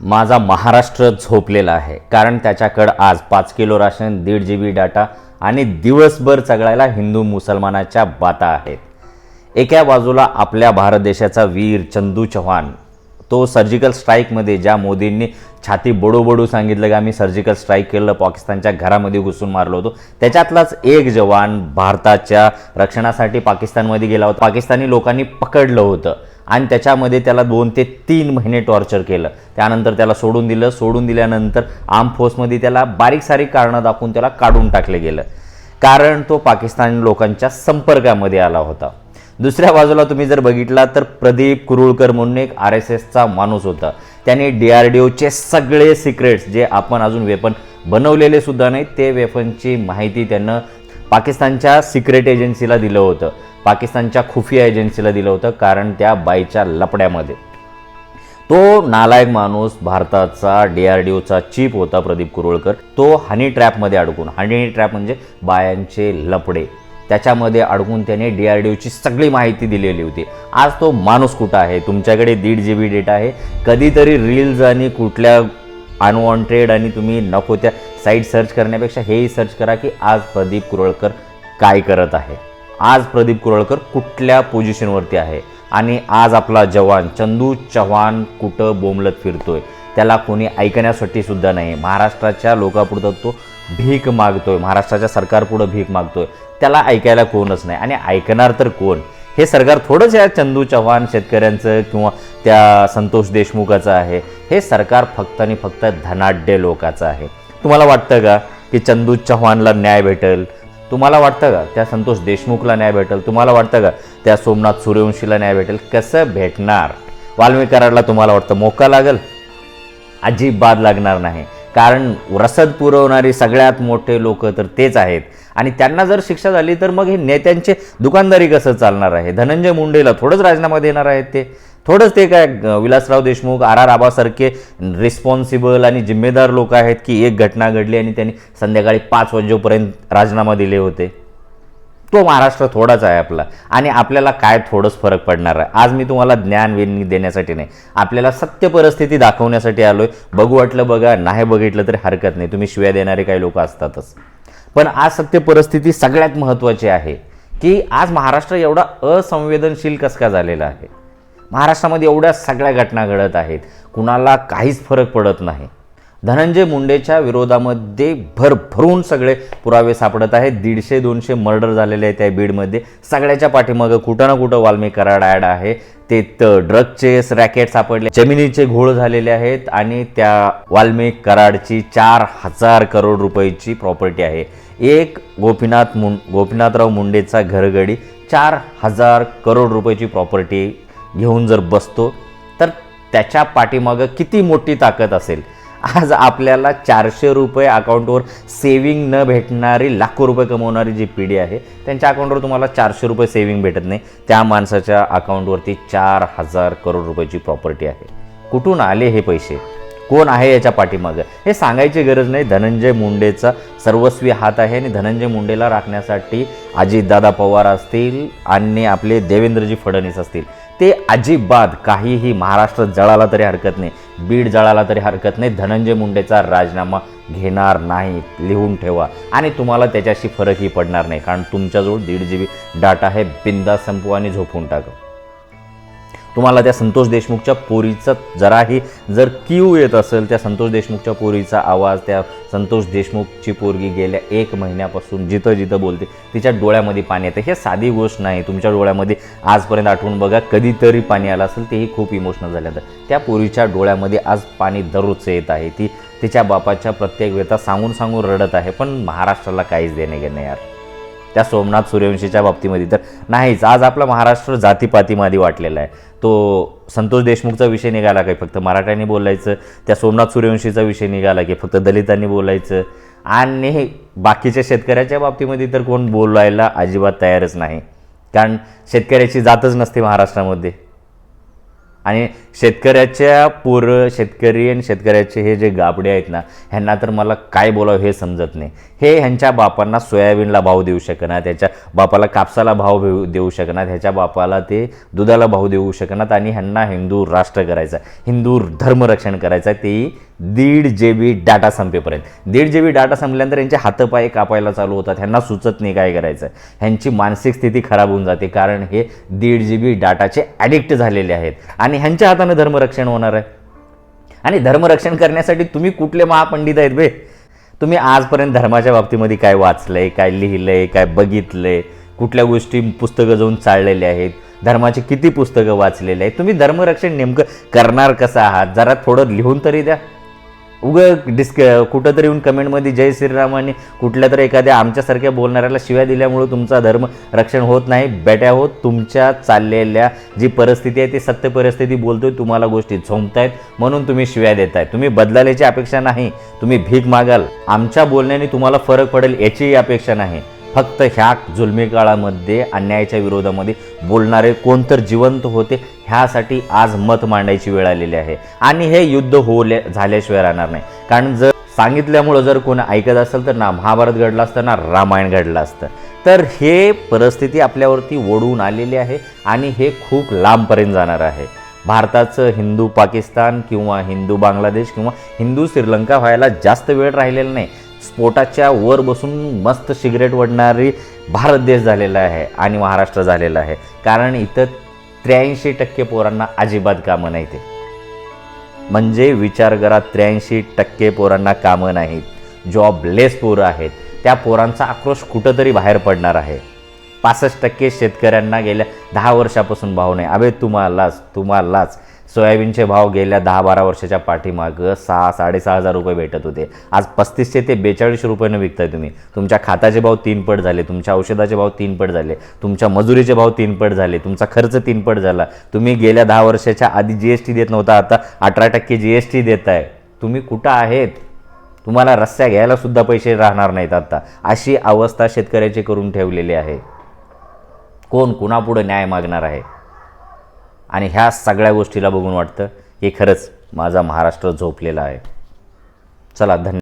माझा महाराष्ट्र झोपलेला आहे. कारण त्याच्याकडं आज पाच किलो राशन दीड जी बी डाटा आणि दिवसभर चगळायला हिंदू मुसलमानाच्या बाता आहेत. एका बाजूला आपल्या भारत देशाचा वीर चंदू चव्हाण. तो सर्जिकल स्ट्राईकमध्ये ज्या मोदींनी छाती बडू सांगितलं की आम्ही सर्जिकल स्ट्राईक केलं पाकिस्तानच्या घरामध्ये घुसून मारलो होतो. त्याच्यातलाच एक जवान भारताच्या रक्षणासाठी पाकिस्तानमध्ये गेला होता. पाकिस्तानी लोकांनी पकडलं होतं. आणि त्याच्यामध्ये त्याला दोन ते तीन महिने टॉर्चर केलं. त्यानंतर त्याला सोडून दिलं. सोडून दिल्यानंतर आर्म फोर्समध्ये त्याला बारीक सारीक कारणं दाखवून त्याला काढून टाकलं गेलं. कारण तो पाकिस्तानी लोकांच्या संपर्कामध्ये आला होता. दुसऱ्या बाजूला तुम्ही जर बघितला तर प्रदीप कुरुळकर म्हणून एक आर एस एसचा माणूस होता. त्याने डी आर डी ओचे सगळे सिक्रेट्स जे आपण अजून वेपन बनवलेले सुद्धा नाही ते वेपनची माहिती त्यानं पाकिस्तानच्या सिक्रेट एजन्सीला दिलं होतं. पाकिस्तानच्या खुफिया एजन्सीला दिलं होतं कारण त्या बाईच्या लपड्यामध्ये. तो नालायक माणूस भारताचा डी आर डी ओचा चीफ होता प्रदीप कुरुळकर तो हनी ट्रॅपमध्ये अडकून हनी ट्रॅप म्हणजे बायांचे लपडे. त्याच्यामध्ये अडकून त्याने डी आर डी ओची सगळी माहिती दिलेली होती. आज तो माणूस कुठं आहे? तुमच्याकडे दीड जी बी डेटा आहे. कधीतरी रील्स आणि कुठल्या अनवॉन्टेड आणि तुम्ही नको त्या साईट सर्च करण्यापेक्षा हेही सर्च करा की आज प्रदीप कुरळकर काय करत आहे. आज प्रदीप कुरळकर कुठल्या पोझिशनवरती आहे? आणि आज आपला जवान चंदू चव्हाण कुठं बोंबलत फिरतोय? त्याला कोणी ऐकण्यासाठी सुद्धा नाही. महाराष्ट्राच्या लोकापुढं तो भीक मागतोय. महाराष्ट्राच्या सरकारपुढं भीक मागतोय. त्याला ऐकायला कोणच नाही. आणि ऐकणार तर कोण? हे सरकार थोडंच या चंदू चव्हाण शेतकऱ्यांचं किंवा त्या संतोष देशमुखाचं आहे. हे सरकार फक्त आणि फक्त धनाढ्य लोकाचं आहे. तुम्हाला वाटतं का की चंदू चव्हाणला न्याय भेटेल? तुम्हाला वाटतं का? त्या संतोष देशमुखला न्याय भेटेल. तुम्हाला वाटतं का? त्या सोमनाथ सूर्यवंशीला न्याय भेटेल. कसं भेटणार? वाल्मिकराडला तुम्हाला वाटतं मोका लागेल? अजिबात लागणार नाही. कारण रसद पुरवणारी सगळ्यात मोठे लोक तर तेच आहेत. आणि त्यांना जर शिक्षा झाली तर मग हे नेत्यांचे दुकानदारी कसं चालणार आहे? धनंजय मुंडेला थोडंच राजीनामा देणार आहेत ते. थोडंच ते काय विलासराव देशमुख आर आर आबासारखे रिस्पॉन्सिबल आणि जिम्मेदार लोक आहेत की एक घटना घडली आणि त्यांनी संध्याकाळी पाच वाजेपर्यंत राजीनामा दिले होते. तो महाराष्ट्र थोडाच आहे आपला आणि आपल्याला काय थोडंच फरक पडणार आहे. आज मी तुम्हाला ज्ञान वेणी देण्यासाठी नाही आपल्याला सत्य परिस्थिती दाखवण्यासाठी आलोय. बघू वाटलं बघा नाही बघितलं तरी हरकत नाही. तुम्ही शिव्या देणारे काही लोक असतातच. पण आज सत्य परिस्थिती सगळ्यात महत्त्वाची आहे की आज महाराष्ट्र एवढा असंवेदनशील कसका झालेला आहे? महाराष्ट्रामध्ये एवढ्या सगळ्या घटना घडत आहेत. कुणाला काहीच फरक पडत नाही. धनंजय मुंडेच्या विरोधामध्ये भरभरून सगळे पुरावे सापडत आहेत. दीडशे दोनशे मर्डर झालेले आहेत त्या बीडमध्ये. सगळ्याच्या पाठीमागं कुठं ना कुठं वाल्मिक कराड ॲड आहे. ते ड्रगचे रॅकेट सापडले. जमिनीचे घोळ झालेले आहेत आणि त्या वाल्मिक कराडची चार हजार करोड रुपयाची प्रॉपर्टी आहे. एक गोपीनाथ मुं गोपीनाथराव मुंडेचा घरगडी चार हजार करोड रुपयाची प्रॉपर्टी घेऊन जर बसतो तर त्याच्या पाठीमागं किती मोठी ताकद असेल? आज आपल्याला चारशे रुपये अकाउंटवर सेविंग न भेटणारी लाखो रुपये कमवणारी जी पिढी आहे त्यांच्या अकाउंटवर तुम्हाला चारशे रुपये सेविंग भेटत नाही. त्या माणसाच्या अकाउंटवरती चार हजार करोड रुपयाची प्रॉपर्टी आहे. कुठून आले हे पैसे? कोण आहे याच्या पाठीमागं? हे सांगायची गरज नाही. धनंजय मुंडेचा सर्वस्वी हात आहे आणि धनंजय मुंडेला राखण्यासाठी अजितदादा पवार असतील आणि आपले देवेंद्रजी फडणवीस असतील. ते अजिबात काहीही महाराष्ट्र जळाला तरी हरकत नाही. बीड जळाला तरी हरकत नाही. धनंजय मुंडेचा राजीनामा घेणार नाही. लिहून ठेवा. आणि तुम्हाला त्याच्याशी फरकही पडणार नाही. कारण तुमच्याजवळ दीड जी बी डाटा आहे. बिंदा संपवा आणि झोपून टाका. तुम्हाला त्या संतोष देशमुखच्या पोरीचं जराही जर क्यू येत असेल त्या संतोष देशमुखच्या पोरीचा आवाज त्या संतोष देशमुखची पोरगी गेल्या एक महिन्यापासून जिथं जिथं बोलते तिच्या डोळ्यामध्ये पाणी येतं. हे साधी गोष्ट नाही. तुमच्या डोळ्यामध्ये आजपर्यंत आठवून बघा कधीतरी पाणी आलं असेल तेही खूप इमोशनल झालं तर त्या पोरीच्या डोळ्यामध्ये आज पाणी दररोजचं येत आहे. ती तिच्या बापाच्या प्रत्येक व्यथा सांगून सांगून रडत आहे. पण महाराष्ट्राला काहीच देणे घेणे यार. त्या सोमनाथ सूर्यवंशीच्या बाबतीमध्ये. तर नाहीच आज आपला महाराष्ट्र जातीपातीमध्ये वाटलेला आहे. तो संतोष देशमुखचा विषय निघाला की फक्त मराठ्यांनी बोलायचं त्या सोमनाथ सूर्यवंशीचा विषय निघाला की फक्त दलितांनी बोलायचं. आणि बाकीच्या शेतकऱ्याच्या बाबतीमध्ये तर कोण बोलायला अजिबात तयारच नाही. कारण शेतकऱ्याची जातच नसते महाराष्ट्रामध्ये. आणि शेतकऱ्याच्या पोरं शेतकरी आणि शेतकऱ्याचे हे जे गाबडे आहेत ना ह्यांना तर मला काय बोलावं हे समजत नाही. हे ह्यांच्या बापांना सोयाबीनला भाव देऊ शकणार त्याच्या बापाला कापसाला भाव भेऊ- देऊ शकणार ह्याच्या बापाला ते दुधाला भाव देऊ शकणार आणि ह्यांना हिंदू राष्ट्र करायचा हिंदू धर्मरक्षण करायचं तेही दीड जे बी डाटा संपेपर्यंत. दीड जे बी डाटा संपल्यानंतर यांचे हातपाय कापायला चालू होतात. ह्यांना सुचत नाही काय करायचं. ह्यांची मानसिक स्थिती खराब होऊन जाते कारण हे दीड जी बी डाटाचे ॲडिक्ट झालेले आहेत. आणि ह्यांच्या हाताने धर्मरक्षण होणार आहे. आणि धर्मरक्षण करण्यासाठी तुम्ही कुठले महापंडित आहेत बे? तुम्ही आजपर्यंत धर्माच्या बाबतीमध्ये काय वाचलंय काय लिहिलंय काय बघितलंय? कुठल्या गोष्टी पुस्तकं जाऊन चाललेले आहेत? धर्माची किती पुस्तकं वाचलेली आहेत? तुम्ही धर्मरक्षण नेमकं करणार कसं आहात? जरा थोडं लिहून तरी द्या. उगं डिस्क कुठं तरी येऊन कमेंटमध्ये जय श्रीराम आणि कुठल्या तरी एखाद्या आमच्यासारख्या बोलणाऱ्याला शिव्या दिल्यामुळं तुमचा धर्म रक्षण होत नाही. बेट्या होत तुमच्या चाललेल्या जी परिस्थिती आहे ती सत्य परिस्थिती बोलतोय तुम्हाला गोष्टी झोंबतायत म्हणून तुम्ही शिव्या देताय. तुम्ही बदलायची अपेक्षा नाही तुम्ही भीक मागाल. आमच्या बोलण्याने तुम्हाला फरक पडेल याचीही अपेक्षा नाही. फक्त ह्या जुलमी काळामध्ये अन्यायाच्या विरोधामध्ये बोलणारे कोण तर जिवंत होते ह्यासाठी आज मत मांडायची वेळ आलेली आहे. आणि हे युद्ध होले झाल्याशिवाय राहणार नाही. कारण जर सांगितल्यामुळं जर कोण ऐकत असेल तर ना महाभारत घडलं असतं ना रामायण घडलं असतं. तर हे परिस्थिती आपल्यावरती ओढून आलेली आहे आणि हे खूप लांबपर्यंत जाणार आहे. भारताचं हिंदू पाकिस्तान किंवा हिंदू बांगलादेश किंवा हिंदू श्रीलंका व्हायला जास्त वेळ राहिलेला नाही. स्फोटाच्या वर बसून मस्त सिगरेट वडणारी भारत देश झालेला आहे आणि महाराष्ट्र झालेला आहे. कारण इथं त्र्याऐंशी टक्के पोरांना अजिबात कामं नाही ते म्हणजे विचार करा त्र्याऐंशी टक्के पोरांना कामं नाहीत. जॉबलेस पोरं आहेत. त्या पोरांचा आक्रोश कुठंतरी बाहेर पडणार आहे. पासष्ट टक्के शेतकऱ्यांना गेल्या दहा वर्षापासून भाव नाही. अबे तुम्हालाच तुम्हालाच. सोयाबीनचे भाव गेल्या दहा बारा वर्षाच्या पाठीमागं सहा साडेसहा हजार रुपये भेटत होते. आज पस्तीसशे ते बेचाळीस रुपयानं विकताय तुम्ही. तुमच्या खाताचे भाव तीन पट झाले तुमच्या औषधाचे भाव तीन पट झाले तुमच्या मजुरीचे भाव तीन पट झाले तुमचा खर्च तीन पट झाला. तुम्ही गेल्या दहा वर्षाच्या आधी जी एस टी देत नव्हता आता अठरा टक्के जी एस टी देत आहे तुम्ही कुठं आहेत? तुम्हाला रस्त्या घ्यायला सुद्धा पैसे राहणार नाहीत आता. अशी अवस्था शेतकऱ्याची करून ठेवलेली आहे. कोण कुणापुढं न्याय मागणार आहे? आणि ह्या सगळ्या गोष्टीला बघून वाटतं की खरंच माझा महाराष्ट्र झोपलेला आहे. चला धन्यवाद.